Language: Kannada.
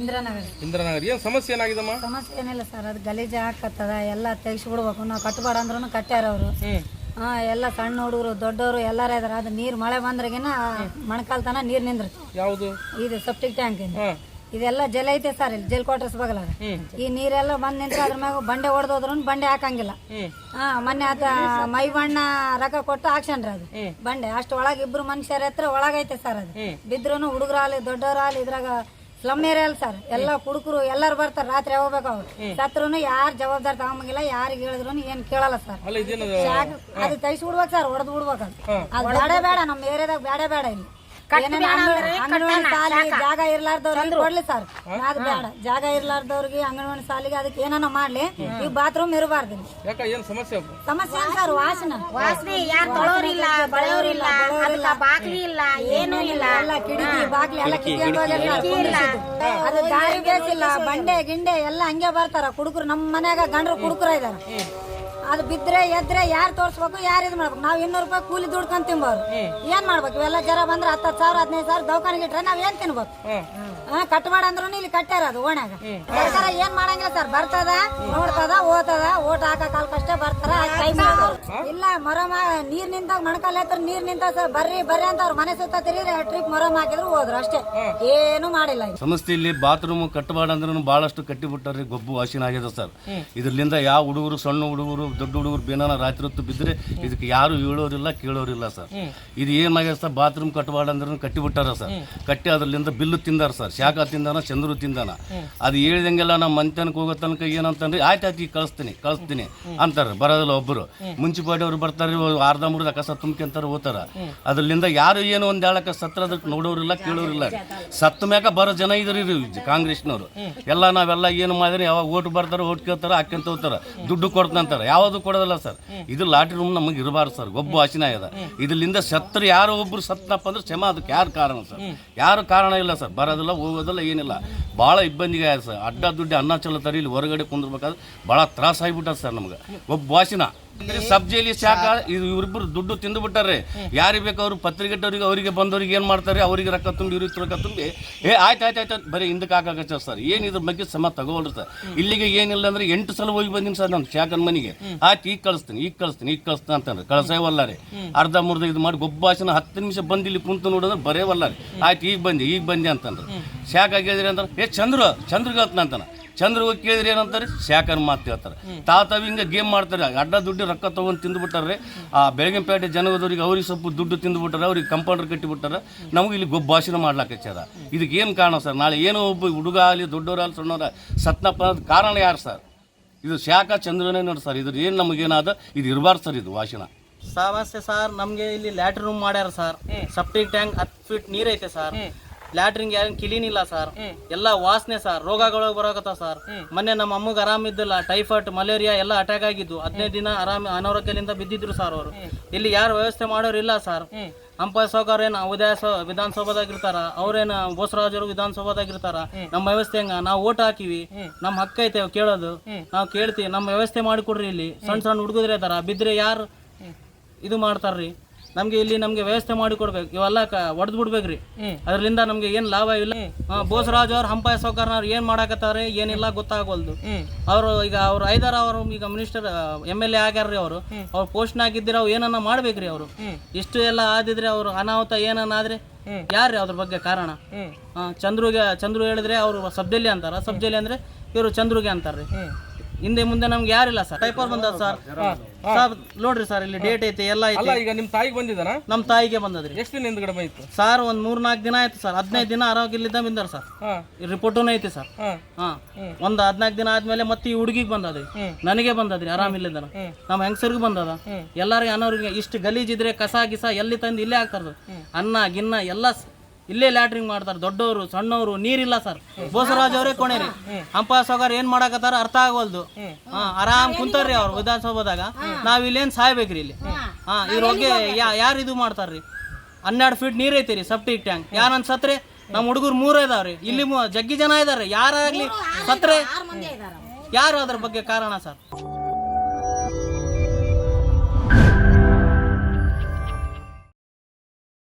ಇಂದ್ರಾನಗರ. ಇಂದ್ರನಗರ್. ಏನು ಸಮಸ್ಯೆ ಏನಾಗಿದಮ್ಮ? ಸಮಸ್ಯೆ ಏನಿಲ್ಲ ಸರ್ ಅದು ಗಲೀಜು ಹಾಕತ್ತದ ಎಲ್ಲ ತೆಗಿಸ್ಬಿಡ್ಬೇಕು. ನಾವು ಕಟ್ಟಬೇಡ ಅಂದ್ರೂ ಕಟ್ಟ್ಯಾರ ಅವರು. ಹಾ ಎಲ್ಲ ಸಣ್ಣ ಹುಡುಗರು ದೊಡ್ಡವರು ಎಲ್ಲಾರ ಇದಾರ. ಅದು ನೀರು ಮಳೆ ಬಂದ್ರಗಿನ ಮಣಕಾಲ್ ತನ ನೀರು ನಿಂದ್ರತ ಯಾವುದು? ಇದು ಸೆಪ್ಟಿಕ್ ಟ್ಯಾಂಕ್ ಇದೆಲ್ಲ ಜಲ ಐತೆ ಸರ್ ಇಲ್ಲಿ ಜಲ್ ಕ್ವಾರ್ಟರ್ಸ್ ಬಗಲ ಈ ನೀರೆಲ್ಲ ಬಂದ್ ನಿಂತ್ರ ಅದ್ರ ಮ್ಯಾಗ ಬಂಡೆ ಹೊಡೆದೋದ್ರು ಬಂಡೆ ಹಾಕಂಗಿಲ್ಲ. ಹಾ ಮೊನ್ನೆ ಅದ ಮೈ ಬಣ್ಣ ರೊಕ್ಕ ಕೊಟ್ಟು ಹಾಕ್ಸನ್ರಿ ಅದು. ಬಂಡೆ. ಅಷ್ಟು ಒಳಗೆ ಇಬ್ರು ಮನುಷ್ಯರ ಹತ್ರ ಒಳಗೈತೆ ಸರ್ ಅದು. ಬಿದ್ರು ಹುಡುಗರಾಲಿ ದೊಡ್ಡವರಾಲಿ ಇದ್ರಾಗ ಸ್ಲಮ್ ಏರಿಯಾ ಅಲ್ಲ ಸರ್ ಎಲ್ಲ ಕುಡುಕರು ಎಲ್ಲರೂ ಬರ್ತಾರೆ ರಾತ್ರಿ ಹೋಗ್ಬೇಕು ಅವ್ರು. ಸತ್ರುನು ಯಾರು ಜವಾಬ್ದಾರಿ ತಗೊಂಬಂಗಿಲ್ಲ ಯಾರಿಗೆ ಹೇಳಿದ್ರು ಏನ್ ಕೇಳಲ್ಲ ಸರ್. ಅದು ತೈಸಿ ಬಿಡ್ಬೇಕು ಸರ್ ಹೊಡೆದು ಬಿಡ್ಬೇಕು ಅದು ಬೇಡ ಬೇಡ ನಮ್ಮ ಏರಿಯಾದಾಗ ಬೇಡ ಬೇಡ ಇಲ್ಲಿ. ಅಂಗನವಾಡಿ ಸಾಲಿ ಜಾಗ ಇರ್ಲಾರ್ದವ್ರಿಗೆ ಕೊಡ್ಲಿ ಸರ್. ಅದು ಬೇಡ? ಜಾಗ ಇರ್ಲಾರ್ದವ್ರಿಗೆ ಅಂಗನವಾಡಿ ಸಾಲಿಗೆ ಅದಕ್ಕೆ ಏನಾನ ಮಾಡ್ಲಿ. ಈ ಬಾತ್ರೂಮ್ ಇರಬಾರ್ದು ಯಾಕ ಏನು ಸಮಸ್ಯೆ ಸಮಸ್ಯೆ ಏನ್ ಸರ್? ವಾಸನ. ವಾಸನೆ ಯಾರು ತೊಳೋರಿಲ್ಲ ಬಳೆಯೋರಿಲ್ಲ ಅದಕ್ಕ ಬಾಕ್ಲಿ ಇಲ್ಲ ಏನೂ ಇಲ್ಲ ಎಲ್ಲ ಕಿಟಕಿ ಬಾಗ್ಲಿ ಎಲ್ಲ ಕಿಡಿಯೋದಿಲ್ಲ ಅದು ದಾರಿ ಬೇಸಿಲ್ಲ ಬಂಡೆ ಗಿಂಡೆ ಎಲ್ಲ ಹಂಗೆ ಬರ್ತಾರ. ಕುಡುಕರು ನಮ್ಮ ಮನ್ಯಾಗ ಗಂಡ್ರು ಕುಡುಕರ ಇದಾರ. ಅದು ಬಿದ್ರೆ ಎದ್ರೆ ಯಾರು ತೋರಿಸ್ಬೇಕು ಯಾರು ಇದು ಮಾಡ್ಬೇಕು? ನಾವು ಇನ್ನೂರು ರೂಪಾಯಿ ಕೂಲಿ ದುಡ್ಕೊಂಡು ತಿನ್ಬೋದು. ಏನ್ ಮಾಡ್ಬೇಕು? ಇವೆಲ್ಲ ಜರ ಬಂದ್ರೆ ಹತ್ತು ಸಾವಿರ ಹದಿನೈದು ಸಾವಿರ ದವಾಖಾನೆಗೆ ಇಟ್ರೆ ನಾವ್ ಏನ್ ತಿನ್ಬೇಕು ಹಾ ಕಟ್ ಅಂದ್ರೂ ಇಲ್ಲಿ ಕಟ್ಟ್ಯಾರ ಅದು ಓಣ್ಯಾಗ. ಸರ್ಕಾರ ಏನ್ ಮಾಡಂಗಿಲ್ಲ ಸರ್. ಬರ್ತದ ನೋಡ್ತದ ಓದ್ತದ ಓಟ್ ಹಾಕಕ್ ಕಷ್ಟ ಬರ್ತಾರ ಇಲ್ಲ ಮೊರಮ ನೀರ್ ನಿಂತಾಗ ಮಣಕಾಲ ಹತ್ರ ನೀರ್ ನಿಂತ ಸರ್ ಬರ್ರಿ ಬರ್ರಿ ಅಂತ ಅವ್ರ ಮನೆ ಸುತ್ತ ತಿರುಗಿ ಟ್ರಿಪ್ ಮೊರಮ ಹಾಕಿದ್ರು ಹೋದ್ರು ಅಷ್ಟೇ. ಏನು ಮಾಡಿಲ್ಲ. ಸಮಸ್ಯೆ ಇಲ್ಲಿ ಬಾತ್ರೂಮ್ ಕಟ್ಟಬಾರ್ದು ಅಂದ್ರೂ ಬಹಳಷ್ಟು ಕಟ್ಟಿಬಿಟ್ಟಾರೆ ಗೊಬ್ಬು ವಾಸಿನ ಆಗಿದೆ ಸರ್. ಇದರಿಂದ ಯಾವ ಹುಡುಗರು ಸಣ್ಣ ಹುಡುಗರು ದೊಡ್ಡ ಹುಡುಗರು ಬೇನಾನ ರಾತ್ರಿ ಹೊತ್ತು ಬಿದ್ದರೆ ಇದಕ್ಕೆ ಯಾರು ಹೇಳೋರಿಲ್ಲ ಕೇಳೋರಿಲ್ಲ ಸರ್. ಇದು ಏನಾಗಿದೆ ಸರ್ ಬಾತ್ರೂಮ್ ಕಟ್ಟಬಾರ್ದು ಅಂದ್ರೂ ಕಟ್ಟಿಬಿಟ್ಟಾರ ಸರ್. ಕಟ್ಟಿ ಅದರಿಂದ ಬಿಲ್ಲು ತಿಂದಾರ ಸರ್. ಶಾಖ ತಿಂದಾನ ಚಂದ್ರು ತಿಂದಾನ. ಅದು ಹೇಳಿದಂಗೆಲ್ಲ ನಮ್ಮ ಮಂಚನಕ್ಕೆ ಹೋಗೋ ತನಕ ಏನಂತಂದ್ರೆ ಆಯ್ತು ಆಯ್ತು ಈಗ ಕಳಿಸ್ತೀನಿ ಕಳಿಸ್ತೀನಿ ಅಂತಾರೆ. ಬರೋದಿಲ್ಲ ಒಬ್ಬರು ಮುನ್ಸಿಪಾಲಿಟಿ ಅವ್ರು ಬರ್ತಾರೆ ಅರ್ಧ ಮುರ್ಧ ಕಸ ತುಂಬ್ಕೊಂತಾರೆ ಹೋಗ್ತಾರ. ಅದರಿಂದ ಯಾರು ಏನು ಒಂದು ಹೇಳಕ್ಕೆ ಸತ್ರ ಅದಕ್ಕೆ ನೋಡೋರಿಲ್ಲ ಕೇಳೋರಿಲ್ಲ. ಸತ್ತ ಮ್ಯಾಕ ಬರೋ ಜನ ಇದ್ರಿ ಕಾಂಗ್ರೆಸ್ನವರು. ಎಲ್ಲ ನಾವೆಲ್ಲ ಏನು ಮಾಡಿದ್ರೆ ಯಾವಾಗ ಓಟ್ ಬರ್ತಾರೆ ಓಟ್ ಕೇಳ್ತಾರೆ ಹಾಕ್ಯಂತ ಹೋಗ್ತಾರೆ. ದುಡ್ಡು ಕೊಡ್ತಂತಾರೆ. ಯಾವುದು ಕೊಡೋದಿಲ್ಲ ಸರ್. ಇದು ಲಾಟ್ರಿ ರೂಮ್ ನಮಗೆ ಇರಬಾರ್ದು ಸರ್. ಒಬ್ಬ ವಾಸಿನ ಇದೆ. ಇದರಿಂದ ಸತ್ತರು ಯಾರೋ ಒಬ್ಬರು ಸತ್ತನಪ್ಪ ಅಂದ್ರೆ ಕ್ಷಮ, ಅದಕ್ಕೆ ಯಾರು ಕಾರಣ ಸರ್? ಯಾರು ಕಾರಣ ಇಲ್ಲ ಸರ್. ಬರೋದಿಲ್ಲ, ಹೋಗೋದಿಲ್ಲ, ಏನಿಲ್ಲ. ಭಾಳ ಇಬ್ಬಂದಿಗೆ ಆಯ್ತು ಸರ್. ಅಡ್ಡ ದುಡ್ಡು ಅನ್ನ ಚಲೋ ಇಲ್ಲಿ ಹೊರಗಡೆ ಕುಂದ್ರಬೇಕಾದ್ರೆ ಭಾಳ ತ್ರಾಸ ಆಗಿಬಿಟ್ಟದ ಸರ್ ನಮ್ಗೆ. ಒಬ್ಬ ಸಬ್ಜಿಯಲ್ಲಿ ಶಾಖ ಇದು ಇವರಿಬ್ಬರು ದುಡ್ಡು ತಿಂದು ಬಿಟ್ಟಾರೆ ಯಾರಿಗೆ ಬೇಕು ಅವ್ರು ಪತ್ರಿಕೆಟ್ಟವ್ರಿಗೆ ಅವರಿಗೆ ಬಂದವ್ರಿಗೆ ಏನು ಮಾಡ್ತಾರೆ? ಅವರಿಗೆ ರೊಕ್ಕ ತುಂಬಿ ಇವ್ರಿಗೆ ರೊಕ್ಕ ತುಂಬಿ. ಏ ಆಯ್ತು ಆಯ್ತು ಆಯ್ತು ಬರೀ ಹಿಂದಕ್ಕೆ ಹಾಕಾಗತ್ತೆ ಸರ್. ಏನು ಇದ್ರ ಬಗ್ಗೆ ಸಮ ತಗೊಳ್ರಿ ಸರ್. ಇಲ್ಲಿಗೆ ಏನಿಲ್ಲ ಅಂದ್ರೆ ಎಂಟು ಸಲ ಹೋಗಿ ಬಂದಿನಿ ಸರ್ ನಾನು ಶಾಖನ ಮನೆಗೆ. ಆಯ್ತು ಈಗ ಕಳಿಸ್ತೀನಿ ಈಗ ಕಳಿಸ್ತೀನಿ ಈಗ ಕಳಿಸ್ತೀನಿ ಅಂತಂದ್ರೆ. ಕಳ್ಸೇವಲ್ಲ ರೀ. ಅರ್ಧ ಮುರ್ಧ ಇದು ಮಾಡಿ ಗೊಬ್ಬಾಸಿನ ಹತ್ತು ನಿಮಿಷ ಬಂದಿಲ್ಲಿ ಇಲ್ಲಿ ಕುಂತು ನೋಡಿದ್ರೆ ಬರೇವಲ್ಲ ರೀ. ಆಯ್ತು ಈಗ ಬಂದೆ ಈಗ ಬಂದೆ ಅಂತಂದ್ರೆ. ಶಾಖ ಆಗಿದ್ರಿ ಅಂದ್ರೆ ಏ ಚಂದ್ರು ಚಂದ್ರಿಗೆ ಅಂತಾನ. ಚಂದ್ರ ಹೋಗಿ ಕೇಳಿದ್ರೆ ಏನಂತಾರೆ? ಶಾಖನ ಮಾತು ಹೇಳ್ತಾರೆ. ತಾತಾವ್ ಹಿಂಗೆ ಗೇಮ್ ಮಾಡ್ತಾರೆ. ಅಡ್ಡ ದುಡ್ಡು ರೊಕ್ಕ ತೊಗೊಂಡು ತಿಂದುಬಿಟ್ಟಾರೆ. ಆ ಬೆಳಗಿನಪೇಟೆ ಜನಗದವ್ರಿಗೆ ಅವ್ರಿಗೆ ಸ್ವಲ್ಪ ದುಡ್ಡು ತಿಂದುಬಿಟ್ಟಾರೆ ಅವ್ರಿಗೆ ಕಂಪೌಂಡರ್ ಕಟ್ಟಿಬಿಟ್ಟಾರೆ. ನಮಗೆ ಇಲ್ಲಿ ಗೊಬ್ಬ ಭಾಷಣ ಮಾಡ್ಲಾಕಚ್ಚಾರ ಇದಕ್ಕೆ ಏನು ಕಾರಣ ಸರ್? ನಾಳೆ ಏನೋ ಒಬ್ಬ ಹುಡುಗ ಆಗಲಿ ದೊಡ್ಡವರಾಗಲಿ ಸಣ್ಣವ್ರ ಸತ್ನಪ್ಪ ಅನ್ನೋದು ಕಾರಣ ಯಾರು ಸರ್? ಇದು ಶಾಖ ಚಂದ್ರನೇ ನೋಡಿ ಸರ್. ಇದ್ರ ಏನು ನಮಗೇನಾದ? ಇದು ಇರಬಾರ್ದು ಸರ್ ಇದು ಭಾಷಣ. ಸಮಸ್ಯೆ ಸರ್ ನಮಗೆ ಇಲ್ಲಿ ಲ್ಯಾಟ್ರಿನ್ ರೂಮ್ ಮಾಡ್ಯಾರ ಸರ್. ಸಪ್ಟಿಕ್ ಟ್ಯಾಂಕ್ ಹತ್ತು ಫೀಟ್ ನೀರೈತೆ ಐತೆ ಸರ್ ಲ್ಯಾಟ್ರಿನ್ ಯಾರು ಕ್ಲೀನ್ ಇಲ್ಲ ಸರ್ ಎಲ್ಲ ವಾಸನೆ ಸರ್ ರೋಗಗಳು ಬರೋಕತ್ತ ಸರ್ ಮೊನ್ನೆ ನಮ್ಮ ಅಮ್ಮಗೆ ಆರಾಮ್ ಇದ್ದಿಲ್ಲ ಟೈಫಾಯ್ಡ್ ಮಲೇರಿಯಾ ಎಲ್ಲ ಅಟ್ಯಾಕ್ ಆಗಿದ್ದು. ಹದಿನೈದು ದಿನ ಆರಾಮ ಅನಾರೋಗ್ಯದಿಂದ ಬಿದ್ದಿದ್ರು ಸರ್ ಅವರು. ಇಲ್ಲಿ ಯಾರು ವ್ಯವಸ್ಥೆ ಮಾಡೋರು ಇಲ್ಲ ಸರ್ ಹಂಪ ಸೌಕರ್ ಏನು ಉದಯ ವಿಧಾನಸೌಧದಾಗಿರ್ತಾರ ಅವ್ರೇನ ಬೋಸರಾಜರು ವಿಧಾನಸೌಧದಾಗಿರ್ತಾರ ನಮ್ಮ ವ್ಯವಸ್ಥೆ ಹೆಂಗ? ನಾವು ಓಟ್ ಹಾಕಿವಿ. ನಮ್ಮ ಹಕ್ಕ ಐತೆ ಕೇಳೋದು. ನಾವು ಕೇಳ್ತೀವಿ. ನಮ್ಮ ವ್ಯವಸ್ಥೆ ಮಾಡಿಕೊಡ್ರಿ ಇಲ್ಲಿ. ಸಣ್ಣ ಸಣ್ಣ ಹುಡುಗದ್ರೆ ಇದಾರ ಬಿದ್ರೆ ಯಾರು ಇದು ಮಾಡ್ತಾರ್ರಿ? ನಮ್ಗೆ ಇಲ್ಲಿ ನಮ್ಗೆ ವ್ಯವಸ್ಥೆ ಮಾಡಿ ಕೊಡ್ಬೇಕು. ಇವೆಲ್ಲ ಒಡೆದು ಬಿಡ್ಬೇಕ್ರಿ. ಅದರಿಂದ ನಮ್ಗೆ ಏನ್ ಲಾಭ ಇಲ್ಲ. ಬೋಸರಾಜ್ ಅವ್ರು ಹಂಪಾಯ ಸೌಕರ್ನವ್ರು ಏನ್ ಮಾಡಾಕತ್ತಾರೆ ಏನಿಲ್ಲ ಗೊತ್ತಾಗವಲ್ದು ಅವರು ಈಗ ಅವ್ರು ಐದಾರ ಅವರು ಈಗ ಮಿನಿಸ್ಟರ್ ಎಂ ಎಲ್ ಎ ಆಗ್ಯಾರ್ರಿ ಅವರು. ಅವ್ರು ಪೋಸ್ಟ್ ಇದ್ದಿರ ಅವ್ರು ಏನನ್ನ ಮಾಡ್ಬೇಕ್ರಿ ಅವರು. ಇಷ್ಟು ಎಲ್ಲ ಆದಿದ್ರೆ ಅವ್ರು ಅನಾಹುತ ಏನನ್ನ ಆದ್ರೆ ಯಾರ್ರಿ ಅದ್ರ ಬಗ್ಗೆ ಕಾರಣ? ಚಂದ್ರುಗೆ ಚಂದ್ರು ಹೇಳಿದ್ರೆ ಅವರು ಸಬ್ಜೆಲಿ ಅಂತಾರ. ಸಬ್ಜೆಲಿ ಅಂದ್ರೆ ಇವರು ಚಂದ್ರುಗೆ ಅಂತಾರ್ರಿ. ಹಿಂದೆ ಮುಂದೆ ನಮ್ಗೆ ಯಾರಿಲ್ಲ ಸರ್. ಟೈಪರ್ ಬಂದದ ಸರ್. ಸರ್ ನೋಡ್ರಿ ಸರ್ ಇಲ್ಲಿ ಡೇಟ್ ಐತೆ ಎಲ್ಲ ಅಲ್ಲ ಐತೆ ಈಗ ನಿಮ್ಮ ತಾಯಿಗೆ ಬಂದಿದ್ದಾನ? ನಮ್ಮ ತಾಯಿಗೆ ಬಂದದ್ರಿ. ಎಷ್ಟು ದಿನ ಹಿಂದ್ಗಡೆ ಬಂದಿತ್ತು? ಸರ್ ಒಂದ್ ಮೂರ್ ನಾಲ್ಕು ದಿನ ಆಯ್ತು ಸರ್. ಹದಿನೈದು ದಿನ ಆರೋಗ್ಯಲಿದ್ದ ಬಂದಾರ ಸರ್. ಹಾಂ. ರಿಪೋರ್ಟೂನು ಐತಿ ಸರ್. ಹಾಂ. ಒಂದು ಹದಿನಾಲ್ಕು ದಿನ ಆದ್ಮೇಲೆ ಮತ್ತೆ ಈ ಹುಡುಗಿಗೆ ಬಂದದ್ರಿ ನನಗೆ ಬಂದದ್ರಿ ಆರಾಮಿಲ್ಲದ ನಮ್ಮ ಹೆಂಗಸರಿಗೂ ಬಂದದ. ಎಲ್ಲಾರಿಗೆ ಅನ್ನೋರಿಗೆ ಇಷ್ಟು ಗಲೀಜಿದ್ರೆ ಕಸ ಗಿಸ ಎಲ್ಲಿ ತಂದು ಇಲ್ಲೇ ಹಾಕ್ತಾರ ಅನ್ನ ಗಿನ್ನ ಎಲ್ಲ ಇಲ್ಲೇ ಲ್ಯಾಟ್ರಿಂಗ್ ಮಾಡ್ತಾರೆ. ದೊಡ್ಡವರು, ಸಣ್ಣವರು, ನೀರಿಲ್ಲ ಸರ್. ಬೋಸರಾಜ್ ಅವರೇ ಕೊನೆರಿ ಹಂಪ ಸೋಗಾರ್ ಏನ್ ಮಾಡಾಕತ್ತಾರ ಅರ್ಥ ಆಗವಲ್ದು. ಹಾ, ಆರಾಮ್ ಕುಂತಾರ್ರಿ ಅವ್ರು ವಿಧಾನಸೌಧದಾಗ. ನಾವ್ ಇಲ್ಲೇನ್ ಸಾಯ್ಬೇಕ್ರಿ ಇಲ್ಲಿ. ಹಾ, ಇವ್ರ ಯಾರು ಇದು ಮಾಡ್ತಾರ್ರಿ? ಹನ್ನೆರಡು ಫೀಟ್ ನೀರ್ ಐತಿ ರೀ ಸಪ್ಟಿಕ್ ಟ್ಯಾಂಕ್. ಯಾರನ್ ಸತ್ರೆ ನಮ್ಮ ಹುಡುಗರು ಮೂರ ಇದಾವ್ರಿ. ಇಲ್ಲಿ ಜಗ್ಗಿ ಜನ ಇದಾರೆ ಯಾರಾಗ್ಲಿ ಸತ್ರೆ? ಯಾರು ಅದ್ರ ಬಗ್ಗೆ ಕಾರಣ ಸರ್?